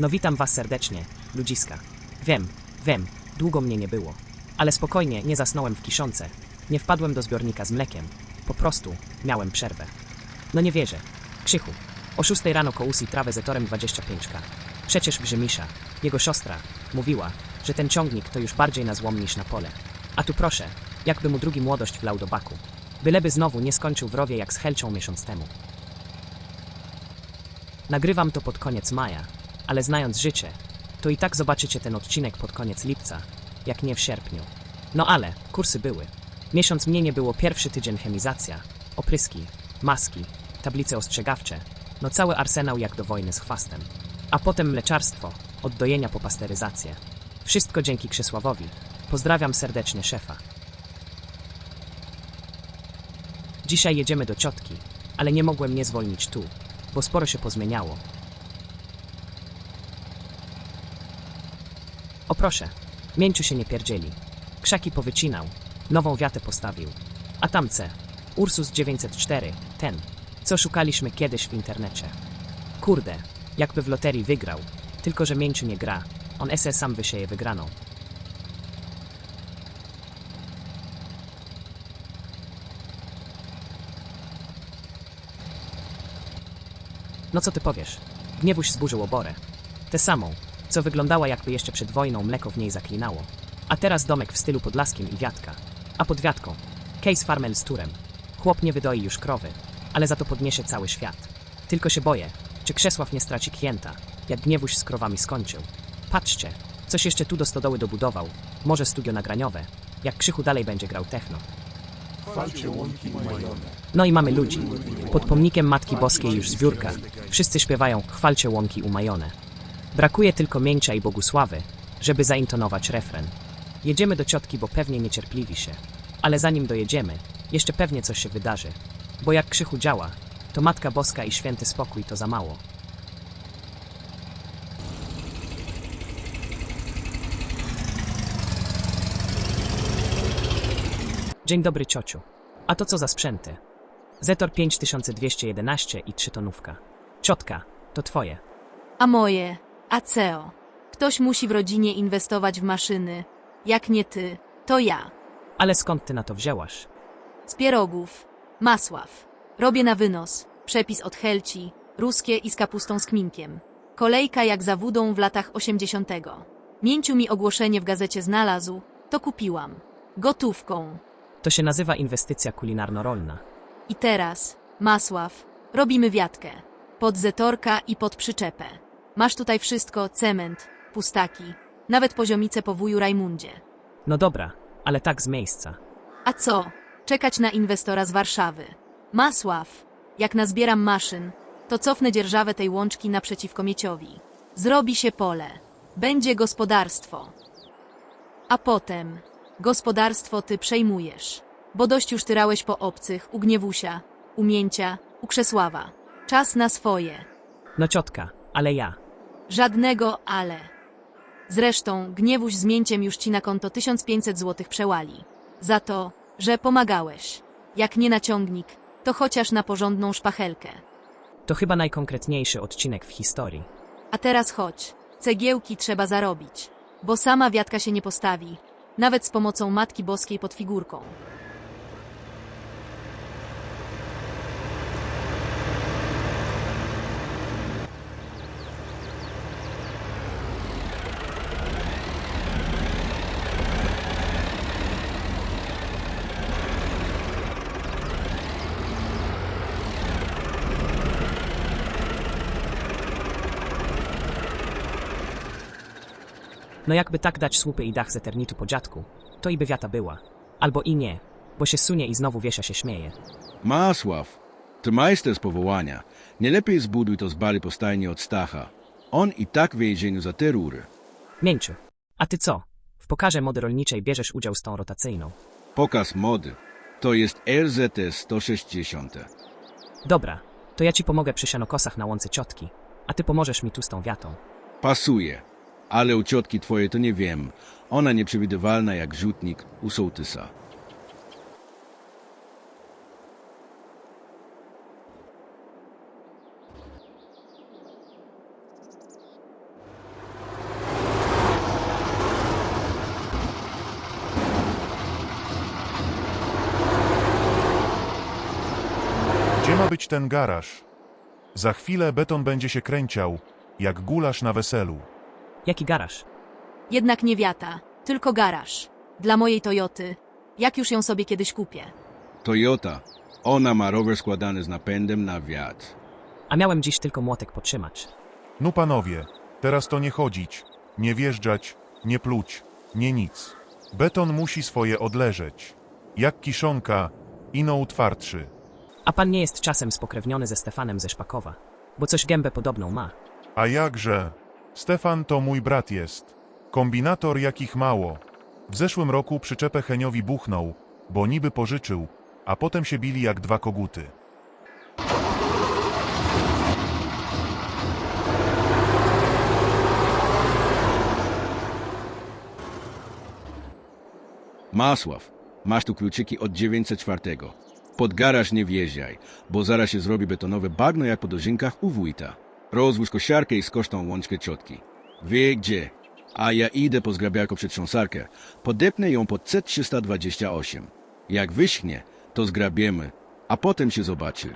No witam was serdecznie, ludziska. Wiem, wiem, długo mnie nie było. Ale spokojnie, nie zasnąłem w kiszonce. Nie wpadłem do zbiornika z mlekiem. Po prostu miałem przerwę. No nie wierzę. Krzychu. O 6 rano kołusi trawę zetorem 25K. Przecież Grzymisza, jego siostra, mówiła, że ten ciągnik to już bardziej na złom niż na pole. A tu proszę, jakby mu drugi młodość wlał do baku. Byleby znowu nie skończył w rowie jak z Helcią miesiąc temu. Nagrywam to pod koniec maja, ale znając życie, to i tak zobaczycie ten odcinek pod koniec lipca, jak nie w sierpniu. No ale, kursy były. Miesiąc mnie nie było pierwszy tydzień chemizacja, opryski, maski, tablice ostrzegawcze, no cały arsenał jak do wojny z chwastem. A potem mleczarstwo, od dojenia po pasteryzację. Wszystko dzięki Krzesławowi. Pozdrawiam serdecznie szefa. Dzisiaj jedziemy do ciotki, ale nie mogłem nie zwolnić tu, bo sporo się pozmieniało. O proszę, mięciu się nie pierdzieli. Krzaki powycinał, nową wiatę postawił. A tamce, Ursus 904, ten, co szukaliśmy kiedyś w internecie. Kurde, jakby w loterii wygrał, tylko że mięciu nie gra, on SS sam wysieje wygraną. No co ty powiesz? Gniewuś zburzył oborę. Tę samą, co wyglądała jakby jeszcze przed wojną mleko w niej zaklinało. A teraz domek w stylu podlaskim i wiatka. A pod wiatką case farmel z turem. Chłop nie wydoi już krowy, ale za to podniesie cały świat. Tylko się boję, czy Krzesław nie straci klienta, jak Gniewuś z krowami skończył. Patrzcie, coś jeszcze tu do stodoły dobudował, może studio nagraniowe, jak Krzychu dalej będzie grał techno. Chwalcie łąki umajone. No i mamy ludzi. Pod pomnikiem Matki Boskiej już zbiórka. Wszyscy śpiewają chwalcie łąki umajone. Brakuje tylko mięcia i Bogusławy, żeby zaintonować refren. Jedziemy do ciotki, bo pewnie niecierpliwi się. Ale zanim dojedziemy, jeszcze pewnie coś się wydarzy. Bo jak krzychu działa, to Matka Boska i święty spokój to za mało. Dzień dobry, ciociu. A to co za sprzęty? Zetor 5211 i 3 tonówka. Ciotka, to twoje. A moje, a CEO. Ktoś musi w rodzinie inwestować w maszyny. Jak nie ty, to ja. Ale skąd ty na to wzięłaś? Z pierogów. Masław. Robię na wynos. Przepis od Helci. Ruskie i z kapustą z kminkiem. Kolejka jak za wódą w latach 80. Mięciu mi ogłoszenie w gazecie znalazł, to kupiłam. Gotówką. To się nazywa inwestycja kulinarno-rolna. I teraz, Masław, robimy wiatkę. Pod zetorka i pod przyczepę. Masz tutaj wszystko, cement, pustaki, nawet poziomice po wuju Rajmundzie. No dobra, ale tak z miejsca. A co? Czekać na inwestora z Warszawy. Masław, jak nazbieram maszyn, to cofnę dzierżawę tej łączki naprzeciwko Mieciowi. Zrobi się pole. Będzie gospodarstwo. A potem gospodarstwo ty przejmujesz. Bo dość już tyrałeś po obcych, u Gniewusia, u Mięcia, u Krzesława. Czas na swoje. No ciotka, ale ja. Żadnego ale. Zresztą Gniewuś z Mięciem już ci na konto 1500 zł przełali. Za to, że pomagałeś. Jak nie na ciągnik, to chociaż na porządną szpachelkę. To chyba najkonkretniejszy odcinek w historii. A teraz chodź. Cegiełki trzeba zarobić. Bo sama wiatka się nie postawi. Nawet z pomocą Matki Boskiej pod figurką. No jakby tak dać słupy i dach z eternitu po dziadku, to i by wiata była. Albo i nie, bo się sunie i znowu Wiesia się śmieje. Masław, ty majster z powołania. Nie lepiej zbuduj to z bali po stajni od Stacha. On i tak w więzieniu za te rury. Mięciu, a ty co? W pokaże mody rolniczej bierzesz udział z tą rotacyjną. Pokaz mody. To jest RZS 160. Dobra, to ja ci pomogę przy sianokosach na łące ciotki, a ty pomożesz mi tu z tą wiatą. Pasuje. Ale u ciotki twojej to nie wiem. Ona nieprzewidywalna jak rzutnik u sołtysa. Gdzie ma być ten garaż? Za chwilę beton będzie się kręciał, jak gulasz na weselu. Jaki garaż? Jednak nie wiata, tylko garaż. Dla mojej Toyoty. Jak już ją sobie kiedyś kupię. Toyota. Ona ma rower składany z napędem na wiatr. A miałem dziś tylko młotek potrzymać. No panowie, teraz to nie chodzić, nie wjeżdżać, nie pluć, nie nic. Beton musi swoje odleżeć. Jak kiszonka, ino twardszy. A pan nie jest czasem spokrewniony ze Stefanem ze Szpakowa, bo coś gębę podobną ma. A jakże? Stefan to mój brat jest. Kombinator jakich mało. W zeszłym roku przyczepę Heniowi buchnął, bo niby pożyczył, a potem się bili jak dwa koguty. Masław, masz tu kluczyki od 904. Pod garaż nie wjeżdżaj, bo zaraz się zrobi betonowe bagno jak po dożynkach u wójta. Rozłóż kosiarkę i skosz tą łączkę ciotki. Wie gdzie. A ja idę po zgrabiarkę przetrząsarkę. Podepnę ją pod C328. Jak wyschnie, to zgrabiemy, a potem się zobaczy.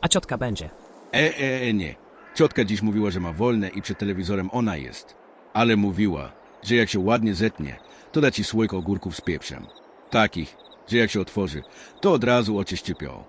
A ciotka będzie. E, e, e, nie. Ciotka dziś mówiła, że ma wolne i przed telewizorem ona jest. Ale mówiła, że jak się ładnie zetnie, to da ci słoik ogórków z pieprzem. Takich, że jak się otworzy, to od razu oczy szczypią.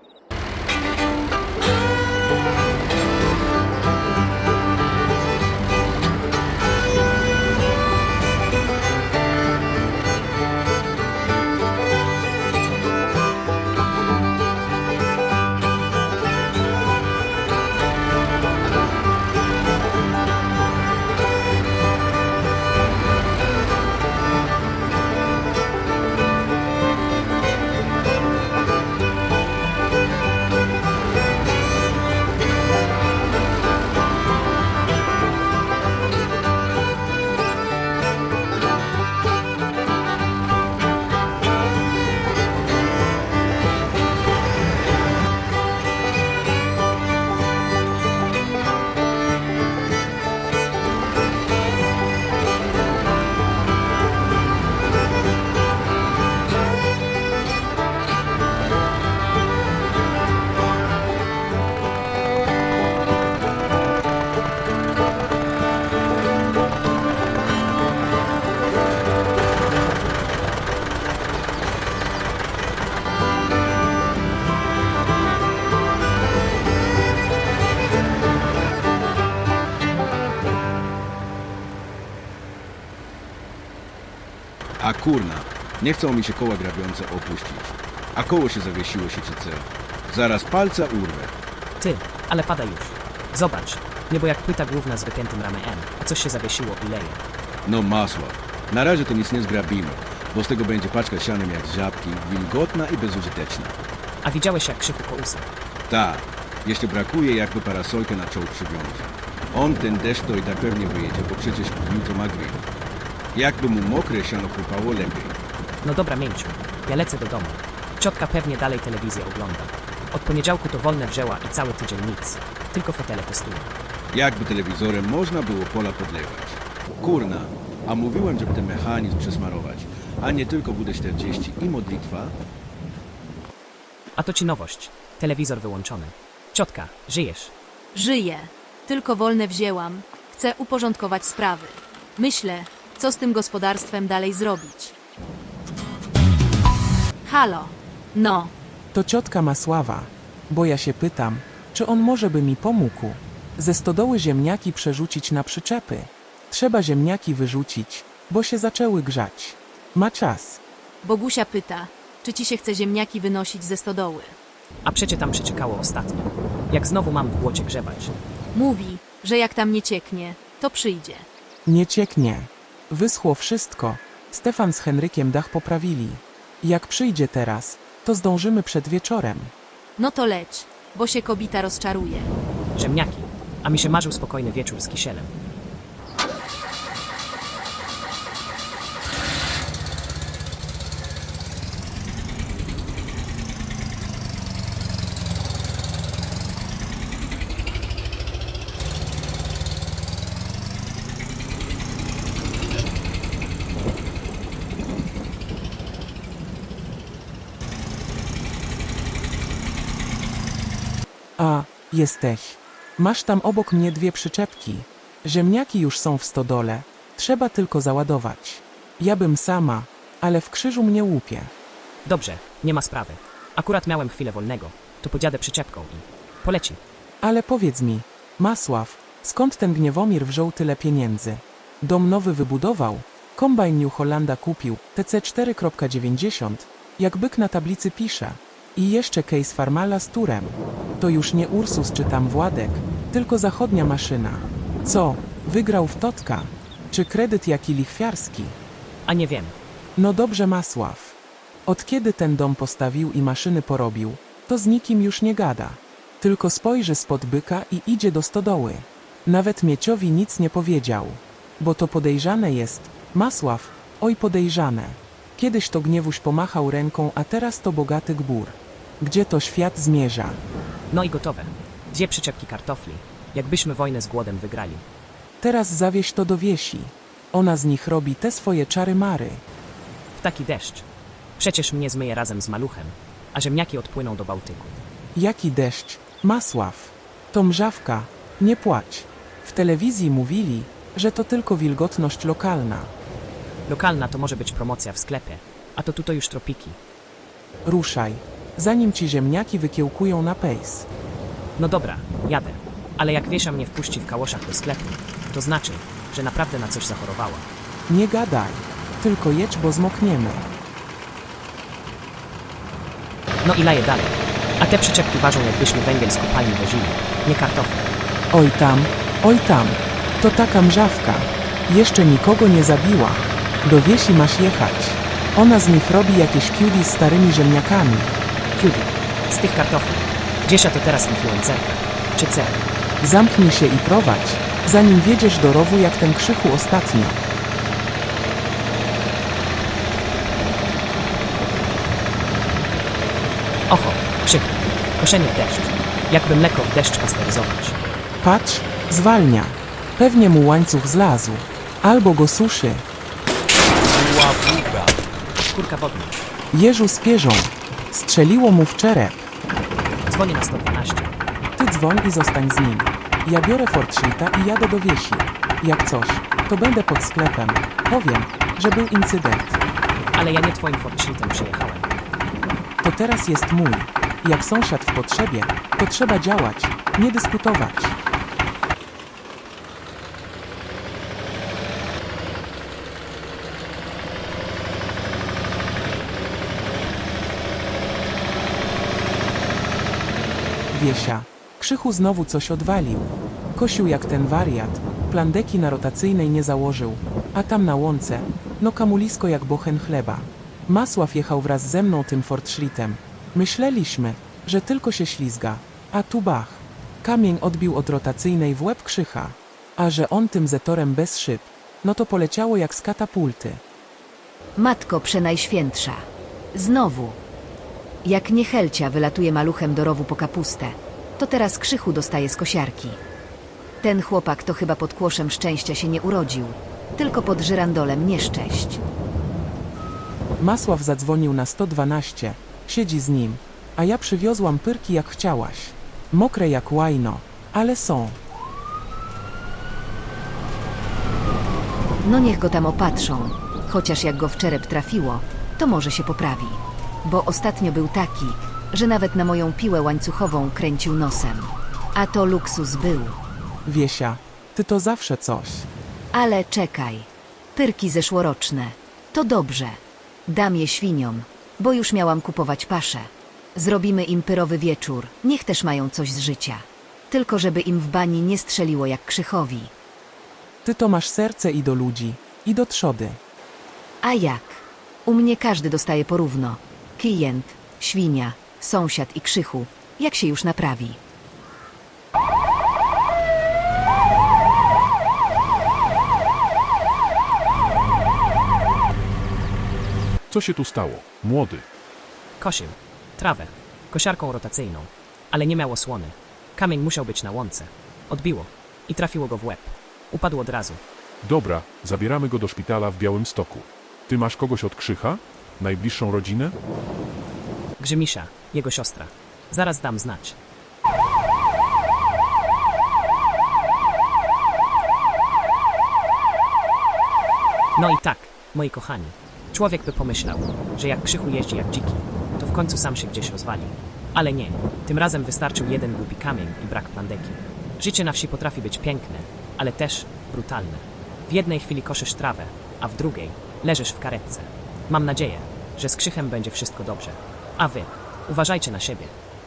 A kurna, nie chcą mi się koła grabiące opuścić. A koło się zawiesiło co? Zaraz palca urwę. Ty, ale pada już. Zobacz, niebo jak płyta główna z wypiętym ramy M, a coś się zawiesiło i leje. No masła. Na razie to nic nie zgrabimy, bo z tego będzie paczka sianem jak z żabki, wilgotna i bezużyteczna. A widziałeś jak krzyku kołusy. Tak, jeszcze brakuje jakby parasolkę na czołg przywiązać. On ten deszcz to i tak pewnie wyjedzie, bo przecież jutro ma grill. Jakby mu mokre siano chrupało lepiej. No dobra, mięciu. Ja lecę do domu. Ciotka pewnie dalej telewizję ogląda. Od poniedziałku to wolne wzięła i cały tydzień nic. Tylko fotele testują. Jakby telewizorem można było pola podlewać. Kurna, a mówiłem, żeby ten mechanizm przesmarować, a nie tylko WD-40 i modlitwa. A to ci nowość. Telewizor wyłączony. Ciotka, żyjesz. Żyję. Tylko wolne wzięłam. Chcę uporządkować sprawy. Myślę, co z tym gospodarstwem dalej zrobić. Halo. No, To ciotka Masława, bo ja się pytam, czy on może by mi pomógł ze stodoły ziemniaki przerzucić na przyczepy. Trzeba ziemniaki wyrzucić, bo się zaczęły grzać. Ma czas. Bogusia pyta, czy ci się chce ziemniaki wynosić ze stodoły. A przecie tam przeciekało ostatnio. Jak znowu mam w błocie grzebać. Mówi, że jak tam nie cieknie, to przyjdzie. Nie cieknie. Wyschło wszystko. Stefan z Henrykiem dach poprawili. Jak przyjdzie teraz, to zdążymy przed wieczorem. No to leć, bo się kobita rozczaruje. Ziemniaki. A mi się marzył spokojny wieczór z kisielem. Jesteś. Masz tam obok mnie dwie przyczepki. Ziemniaki już są w stodole. Trzeba tylko załadować. Ja bym sama, ale w krzyżu mnie łupie. Dobrze, nie ma sprawy. Akurat miałem chwilę wolnego, to podziadę przyczepką i... Poleci. Ale powiedz mi, Masław, skąd ten Gniewomir wziął tyle pieniędzy? Dom nowy wybudował, kombajn New Hollanda kupił, TC 4.90, jak byk na tablicy pisze. I jeszcze case Farmala z turem. To już nie Ursus czy tam Władek, tylko zachodnia maszyna. Co, wygrał w Totka? Czy kredyt jaki lichwiarski? A nie wiem. No dobrze, Masław. Od kiedy ten dom postawił i maszyny porobił, to z nikim już nie gada. Tylko spojrzy spod byka i idzie do stodoły. Nawet Mieciowi nic nie powiedział. Bo to podejrzane jest. Masław, oj podejrzane. Kiedyś to Gniewuś pomachał ręką, a teraz to bogaty gbur. Gdzie to świat zmierza? No i gotowe. Dwie przyczepki kartofli. Jakbyśmy wojnę z głodem wygrali. Teraz zawieź to do wiesi. Ona z nich robi te swoje czary mary. W taki deszcz. Przecież mnie zmyje razem z maluchem, a ziemniaki odpłyną do Bałtyku. Jaki deszcz, Masław. To mrzawka, nie płacz. W telewizji mówili, że to tylko wilgotność lokalna. Lokalna to może być promocja w sklepie, a to tutaj już tropiki. Ruszaj, zanim ci ziemniaki wykiełkują na pejs. No dobra, jadę. Ale jak Wiesia mnie wpuści w kałoszach do sklepu, to znaczy, że naprawdę na coś zachorowała. Nie gadaj, tylko jedź, bo zmokniemy. No i laję dalej. A te przyczepki ważą jakbyśmy węgiel z kopalni wozili, nie kartofle. Oj tam, oj tam, to taka mrzawka. Jeszcze nikogo nie zabiła. Do wiesi masz jechać. Ona z nich robi jakieś kiudi z starymi ziemniakami. Cutie, z tych kartofli. Wiesia to teraz influencerka. Czy C? Zamknij się i prowadź, zanim wiedziesz do rowu jak ten krzychu ostatnio. Oho, krzyku. Koszenie w deszcz. Jakby mleko w deszcz pasteryzować. Patrz, zwalnia. Pewnie mu łańcuch zlazł. Albo go suszy. Kurka wodna. Jeżu z pierzą. Strzeliło mu w czerep. Dzwonię na 112. Ty dzwoń i zostań z nim. Ja biorę Fortschrita i jadę do wiesi. Jak coś, to będę pod sklepem. Powiem, że był incydent. Ale ja nie twoim fortschritem przyjechałem. To teraz jest mój. Jak sąsiad w potrzebie, to trzeba działać, nie dyskutować. Wiesia. Krzychu znowu coś odwalił. Kosił jak ten wariat. Plandeki na rotacyjnej nie założył. A tam na łące, no kamulisko jak bochen chleba. Masław jechał wraz ze mną tym Fortschrittem. Myśleliśmy, że tylko się ślizga. A tu bach. Kamień odbił od rotacyjnej w łeb krzycha. A że on tym zetorem bez szyb, no to poleciało jak z katapulty. Matko Przenajświętsza. Znowu. Jak niechelcia wylatuje maluchem do rowu po kapustę, to teraz krzychu dostaje z kosiarki. Ten chłopak to chyba pod kłoszem szczęścia się nie urodził, tylko pod żyrandolem nieszczęść. Masław zadzwonił na 112, siedzi z nim, a ja przywiozłam pyrki jak chciałaś. Mokre jak łajno, ale są. No niech go tam opatrzą, chociaż jak go w czerep trafiło, to może się poprawi. Bo ostatnio był taki, że nawet na moją piłę łańcuchową kręcił nosem. A to luksus był. Wiesia, ty to zawsze coś. Ale czekaj. Pyrki zeszłoroczne. To dobrze. Dam je świniom, bo już miałam kupować paszę. Zrobimy im pyrowy wieczór, niech też mają coś z życia. Tylko żeby im w bani nie strzeliło jak krzychowi. Ty to masz serce i do ludzi, i do trzody. A jak? U mnie każdy dostaje porówno. Klient, świnia, sąsiad i krzychu. Jak się już naprawi? Co się tu stało? Młody. Kosił. Trawę. Kosiarką rotacyjną. Ale nie miało słony. Kamień musiał być na łące. Odbiło. I trafiło go w łeb. Upadł od razu. Dobra, zabieramy go do szpitala w Białymstoku. Ty masz kogoś od Krzycha? Najbliższą rodzinę? Grzymisza, jego siostra. Zaraz dam znać. No i tak, moi kochani, człowiek by pomyślał, że jak Krzychu jeździ jak dziki, to w końcu sam się gdzieś rozwali. Ale nie, tym razem wystarczył jeden głupi kamień i brak pandeki. Życie na wsi potrafi być piękne, ale też brutalne. W jednej chwili koszysz trawę, a w drugiej leżysz w karetce. Mam nadzieję, że z Krzychem będzie wszystko dobrze. A wy, uważajcie na siebie.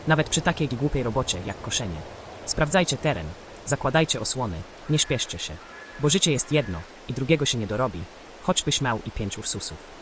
Nawet przy takiej głupiej robocie jak koszenie. Sprawdzajcie teren, zakładajcie osłony, nie śpieszcie się. Bo życie jest jedno i drugiego się nie dorobi, choćbyś miał i pięć ursusów.